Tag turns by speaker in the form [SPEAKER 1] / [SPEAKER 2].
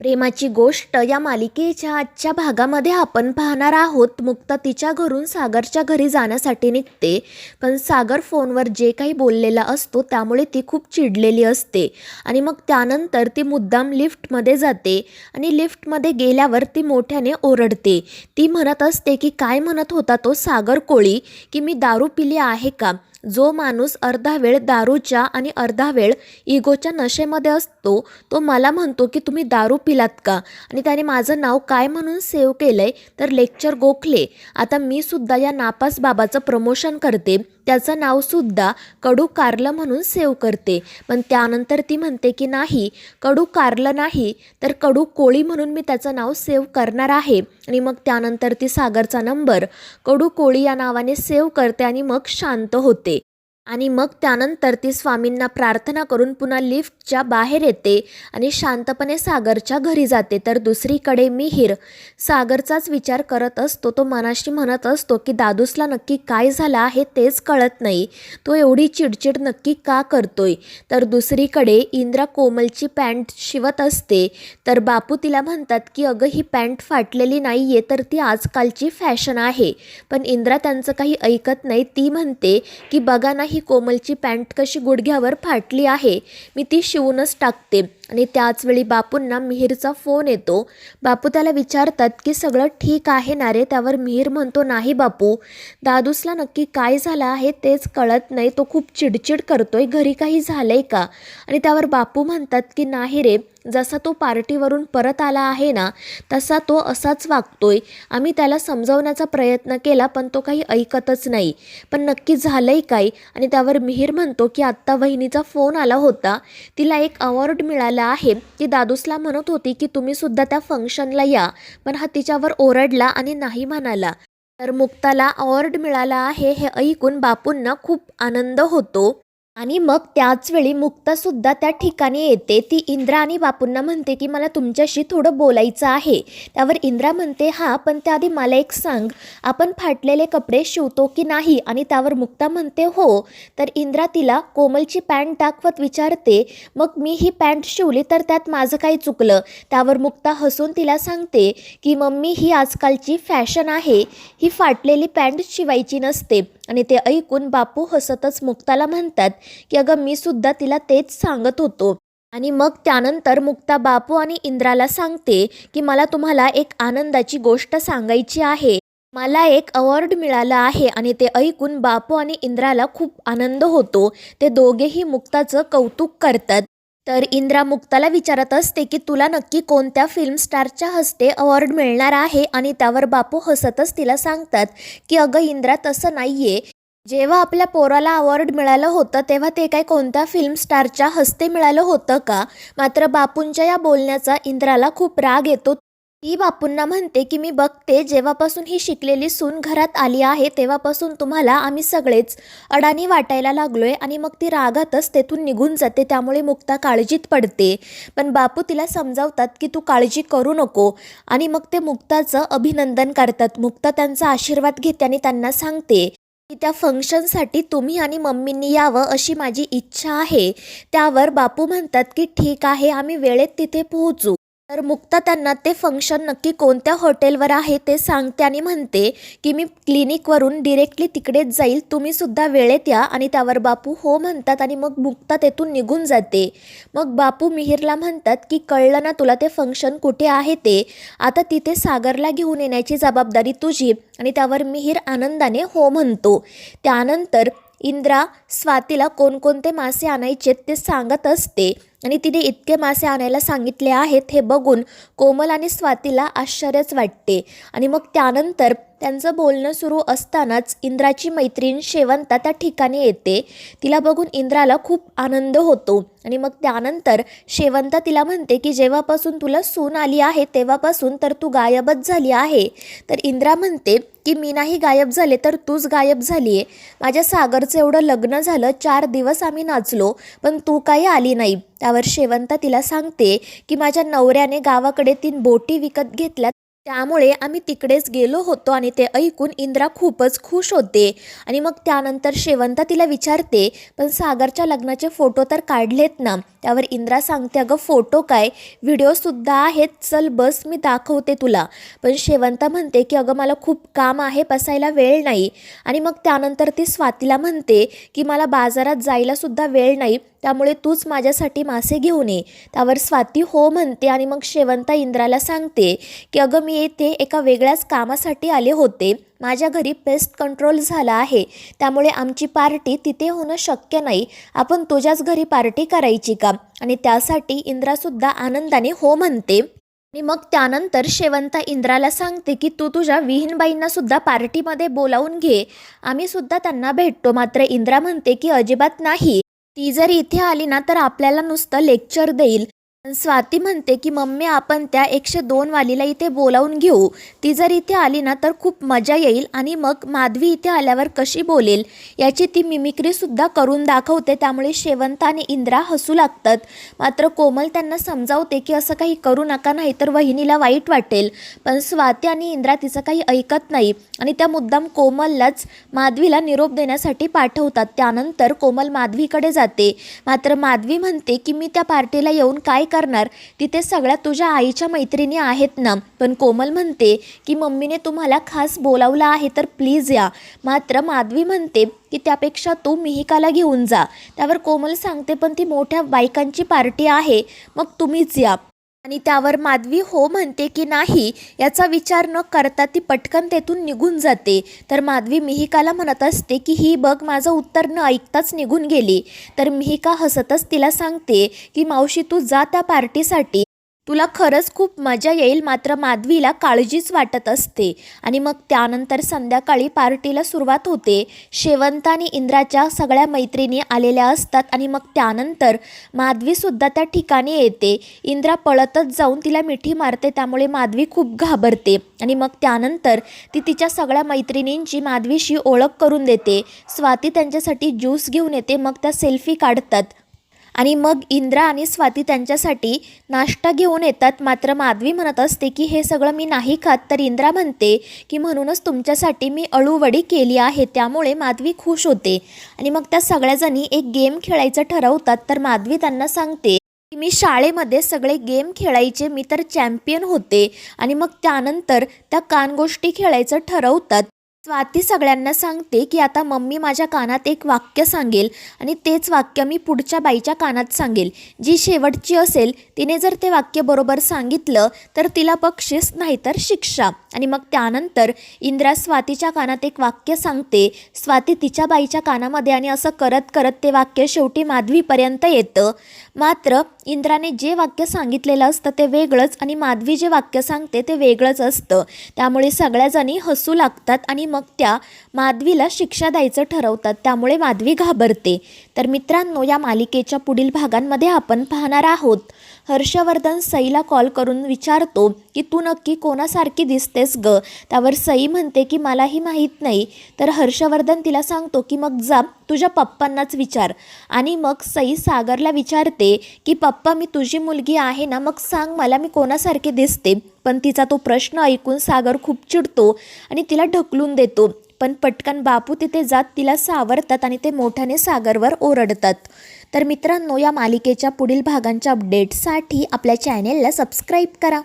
[SPEAKER 1] प्रेमाची गोष्ट या मालिकेच्या आजच्या भागामध्ये आपण पाहणार आहोत. मुक्ता तिच्या घरून सागरच्या घरी जाण्यासाठी निघते. पण सागर फोनवर जे काही बोललेला असतो त्यामुळे ती खूप चिडलेली असते. आणि मग त्यानंतर ती मुद्दाम लिफ्टमध्ये जाते आणि लिफ्टमध्ये गेल्यावर ती मोठ्याने ओरडते. ती म्हणत असते की काय म्हणत होता तो सागर कोळी? की मी दारू पिली आहे का? जो माणूस अर्धा वेळ दारूच्या आणि अर्धा वेळ इगोच्या नशेमध्ये असतो तो मला म्हणतो की तुम्ही दारू पिलात का? आणि त्याने माझं नाव काय म्हणून सेव्ह केलं आहे तर लेक्चर गोखले. आता मी सुद्धा या नापास बाबाचं प्रमोशन करते. त्याचं नावसुद्धा कडू कारलं म्हणून सेव्ह करते. पण त्यानंतर ती म्हणते की नाही कडू कारलं नाही तर कडू कोळी म्हणून मी त्याचं नाव सेव्ह करणार आहे. आणि मग त्यानंतर ती सागरचा नंबर. कडू कोळी या नावाने सेव्ह करते आणि मग शांत होते. आणि मग त्यानंतर ती स्वामींना प्रार्थना करून पुन्हा लिफ्टच्या बाहेर येते आणि शांतपणे सागरच्या घरी जाते. तर दुसरीकडे मिहीर सागरचाच विचार करत असतो. तो मनाशी म्हणत असतो की दादूसला नक्की काय झालं आहे तेच कळत नाही. तो एवढी चिडचिड नक्की का करतोय? तर दुसरीकडे इंद्रा कोमलची पॅन्ट शिवत असते. तर बापू तिला म्हणतात की अगं ही पॅन्ट फाटलेली नाही आहे तर ती आजकालची फॅशन आहे. पण इंद्रा त्यांचं काही ऐकत नाही. ती म्हणते की बघा ना ही कोमलची पॅन्ट कशी गुडघ्यावर फाटली आहे मी ती शिवूनच टाकते. आणि त्याचवेळी बापूंना मिहीरचा फोन येतो. बापू त्याला विचारतात की सगळं ठीक आहे ना रे? त्यावर मिहीर म्हणतो नाही बापू. दादूसला नक्की काय झालं आहे तेच कळत नाही. तो खूप चिडचिड करतोय. घरी काही झालंय का? आणि त्यावर बापू म्हणतात की नाही रे. जसा तो पार्टीवरून परत आला आहे ना तसा तो असाच वागतोय. आम्ही त्याला समजवण्याचा प्रयत्न केला पण तो काही ऐकतच नाही. पण नक्की झालंय काय? आणि त्यावर मिहीर म्हणतो की आत्ता वहिनीचा फोन आला होता. तिला एक अवॉर्ड मिळाला आहे. ती दादूसला म्हणत होती की तुम्ही सुद्धा त्या फंक्शनला या. पण हा तिच्यावर ओरडला आणि नाही म्हणाला. तर मुक्ताला अवॉर्ड मिळाला आहे हे ऐकून बापूंना खूप आनंद होतो. आणि मग त्याचवेळी मुक्तासुद्धा त्या ठिकाणी येते. ती इंद्रा आणि बापूंना म्हणते की मला तुमच्याशी थोडं बोलायचं आहे. त्यावर इंद्रा म्हणते हां पण त्याआधी मला एक सांग. आपण फाटलेले कपडे शिवतो की नाही? आणि त्यावर मुक्ता म्हणते हो. तर इंद्रा तिला कोमलची पॅन्ट दाखवत विचारते. मग मी ही पॅन्ट शिवली तर त्यात माझं काही चुकलं? त्यावर मुक्ता हसून तिला सांगते की मम्मी ही आजकालची फॅशन आहे. ही फाटलेली पॅन्ट शिवायची नसते. आणि ते ऐकून बापू हसतच मुक्ताला म्हणतात की अगं मी सुद्धा तिला तेच सांगत होतो. आणि मग त्यानंतर मुक्ता बापू आणि इंद्राला सांगते की मला तुम्हाला एक आनंदाची गोष्ट सांगायची आहे. मला एक अवॉर्ड मिळालं आहे. आणि ते ऐकून बापू आणि इंद्राला खूप आनंद होतो. ते दोघेही मुक्ताचं कौतुक करतात. तर इंद्रा मुक्ताला विचारत असते की तुला नक्की कोणत्या फिल्म स्टारच्या हस्ते अवॉर्ड मिळणार आहे? आणि त्यावर बापू हसतच तिला सांगतात की अगं इंद्रा तसं नाही आहे जेव्हा आपल्या पोराला अवॉर्ड मिळालं होतं तेव्हा ते काय कोणत्या फिल्म स्टारच्या हस्ते मिळालं होतं का? मात्र बापूंच्या या बोलण्याचा इंद्राला खूप राग येतो. ती बापूंना म्हणते की मी बघते जेव्हापासून ही शिकलेली सून घरात आली आहे तेव्हापासून तुम्हाला आम्ही सगळेच अडाणी वाटायला लागलोय आणि मग ती रागातच तेथून निघून जाते त्यामुळे मुक्ता काळजीत पडते. पण बापू तिला समजावतात की तू काळजी करू नको. आणि मग ते मुक्ताचं अभिनंदन करतात. मुक्ता त्यांचा आशीर्वाद घेते आणि त्यांना सांगते की त्या फंक्शनसाठी तुम्ही आणि मम्मींनी यावं अशी माझी इच्छा आहे. त्यावर बापू म्हणतात की ठीक आहे आम्ही वेळेत तिथे पोहोचू. तर मुक्ता त्यांना ते फंक्शन नक्की कोणत्या हॉटेलवर आहे ते सांगते आणि म्हणते की मी क्लिनिकवरून डिरेक्टली तिकडेच जाईल तुम्ही सुद्धा वेळेत या आणि त्यावर बापू हो म्हणतात आणि मग मुक्ता तेथून निघून जाते. मग बापू मिहिरला म्हणतात की कळलं ना तुला ते फंक्शन कुठे आहे ते? आता तिथे सागरला घेऊन येण्याची जबाबदारी तुझी. आणि त्यावर मिहीर आनंदाने हो म्हणतो. त्यानंतर इंद्रा स्वातीला कोणकोणते मासे आणायचे ते सांगत असते. आणि तिने इतके मासे आणायला सांगितले आहेत हे बघून कोमल आणि स्वातीला आश्चर्यच वाटते. आणि मग त्यानंतर त्यांचं बोलणं सुरू असतानाच इंद्राची मैत्रीण शेवंता त्या ठिकाणी येते. तिला बघून इंद्राला खूप आनंद होतो. आणि मग त्यानंतर शेवंता तिला म्हणते की जेव्हापासून तुला सून आली आहे तेव्हापासून तर तू गायबच झाली आहे. तर इंद्रा म्हणते की मी नाही गायब झाले तर तूच गायब झाली आहे माझ्या सागरचं एवढं लग्न झालं चार दिवस आम्ही नाचलो पण तू काही आली नाही. त्यावर शेवंता तिला सांगते की माझ्या नवऱ्याने गावाकडे तीन बोटी विकत घेतल्यात त्यामुळे आम्ही तिकडेच गेलो होतो आणि ते ऐकून इंद्रा खूपच खुश होते. आणि मग त्यानंतर शेवंता तिला विचारते पण सागरच्या लग्नाचे फोटो तर काढलेत ना? त्यावर इंद्रा सांगते अगं फोटो काय? व्हिडिओसुद्धा आहेत. चल बस मी दाखवते तुला. पण शेवंता म्हणते की अगं मला खूप काम आहे बसायला वेळ नाही. आणि मग त्यानंतर ती स्वातीला म्हणते की मला बाजारात जायलासुद्धा वेळ नाही. त्यामुळे तूच माझ्यासाठी मासे घेऊन ये. त्यावर स्वाती हो म्हणते आणि मग शेवंता इंद्राला सांगते की अगं मी येथे एका वेगळ्याच कामासाठी आले होते. माझ्या घरी पेस्ट कंट्रोल झाला आहे. त्यामुळे आमची पार्टी तिथे होणं शक्य नाही. आपण तुझ्याच घरी पार्टी करायची का? आणि त्यासाठी इंद्रासुद्धा आनंदाने हो म्हणते. आणि मग त्यानंतर शेवंता इंद्राला सांगते की तू तुझ्या विहीनबाईंना सुद्धा पार्टीमध्ये बोलावून घे. आम्ही सुद्धा त्यांना भेटतो. मात्र इंद्रा म्हणते की अजिबात नाही. ती जर इथे आली ना तर आपल्याला नुसतं लेक्चर देईल. स्वाती म्हणते की मम्मी आपण त्या एकशे दोन वालीला इथे बोलावून घेऊ. ती जर इथे आली ना तर खूप मजा येईल आणि मग माधवी इथे आल्यावर कशी बोलेल? याची ती मिमिक्रीसुद्धा करून दाखवते. त्यामुळे शेवंत आणि इंद्रा हसू लागतात. मात्र कोमल त्यांना समजावते की असं काही करू नका नाही तर वहिनीला वाईट वाटेल. पण स्वाती आणि इंद्रा तिचं काही ऐकत नाही. आणि त्या मुद्दाम कोमललाच माधवीला निरोप देण्यासाठी पाठवतात. त्यानंतर कोमल माधवीकडे जाते. मात्र माधवी म्हणते की मी त्या पार्टीला येऊन काय कर करणार तिथे सगळ्या तुझ्या आईच्या मैत्रिणी आहेत ना. पण कोमल म्हणते की मम्मीने तुम्हाला खास बोलावलं आहे तर प्लीज या. मात्र माधवी म्हणते की त्यापेक्षा तू मिहिकाला घेऊन जा. त्यावर कोमल सांगते पण ती मोठ्या बायकांची पार्टी आहे. मग तुम्हीच या. आणि त्यावर माधवी हो म्हणते की नाही याचा विचार न करता ती पटकन तेथून निघून जाते. तर माधवी मिहिकाला म्हणत असते की ही बघ माझं उत्तर न ऐकताच निघून गेली तर मिहिका हसतच तिला सांगते की मावशी तू जा त्या पार्टीसाठी. तुला खरंच खूप मजा येईल मात्र माधवीला काळजीच वाटत असते. आणि मग त्यानंतर संध्याकाळी पार्टीला सुरुवात होते. शेवंत आणि इंद्राच्या सगळ्या मैत्रिणी आलेल्या असतात आणि मग त्यानंतर माधवीसुद्धा त्या ठिकाणी येते. इंद्रा पळतच जाऊन तिला मिठी मारते त्यामुळे माधवी खूप घाबरते. आणि मग त्यानंतर ती तिच्या सगळ्या मैत्रिणींची माधवीशी ओळख करून देते. स्वाती त्यांच्यासाठी ज्यूस घेऊन येते मग त्या सेल्फी काढतात. आणि मग इंद्रा आणि स्वाती त्यांच्यासाठी नाश्ता घेऊन येतात. मात्र माधवी म्हणत असते की हे सगळं मी नाही खात. तर इंद्रा म्हणते की म्हणूनच तुमच्यासाठी मी अळूवडी केली आहे. त्यामुळे माधवी खुश होते. आणि मग त्या सगळ्याजणी एक गेम खेळायचं ठरवतात. तर माधवी त्यांना सांगते की मी शाळेमध्ये सगळे गेम खेळायचे. मी तर चॅम्पियन होते. आणि मग त्यानंतर त्या कानगोष्टी खेळायचं ठरवतात. स्वाती सगळ्यांना सांगते की आता मम्मी माझ्या कानात एक वाक्य सांगेल आणि तेच वाक्य मी पुढच्या बाईच्या कानात सांगेल. जी शेवटची असेल तिने जर ते वाक्य बरोबर सांगितलं तर तिला बक्षीस नाहीतर शिक्षा. आणि मग त्यानंतर इंद्रा स्वातीच्या कानात एक वाक्य सांगते स्वाती तिच्या बाईच्या कानामध्ये आणि असं करत करत ते वाक्य शेवटी माधवीपर्यंत येतं. मात्र इंद्राने जे वाक्य सांगितलेलं असतं ते वेगळंच आणि माधवी जे वाक्य सांगते ते वेगळंच असतं. त्यामुळे सगळ्याजणी हसू लागतात आणि मग त्या माधवीला शिक्षा द्यायचं ठरवतात. त्यामुळे माधवी घाबरते. तर मित्रांनो या मालिकेच्या पुढील भागांमध्ये आपण पाहणार आहोत. हर्षवर्धन सईला कॉल करून विचारतो की तू नक्की कोणासारखी दिसतेस ग? त्यावर सई म्हणते की मलाही माहीत नाही. तर हर्षवर्धन तिला सांगतो की मग जा तुझ्या पप्पांनाच विचार. आणि मग सई सागरला विचारते की पप्पा मी तुझी मुलगी आहे ना मग सांग मला मी कोणासारखी दिसते. पण तिचा तो प्रश्न ऐकून सागर खूप चिडतो आणि तिला ढकलून देतो. पण पटकन बापू तिथे जात तिला सावरतात आणि ते मोठ्याने सागरवर ओरडतात. तर मित्रांनो या मालिकेच्या पुढील भागांच्या अपडेट्ससाठी आपल्या चॅनेलला सबस्क्राईब करा.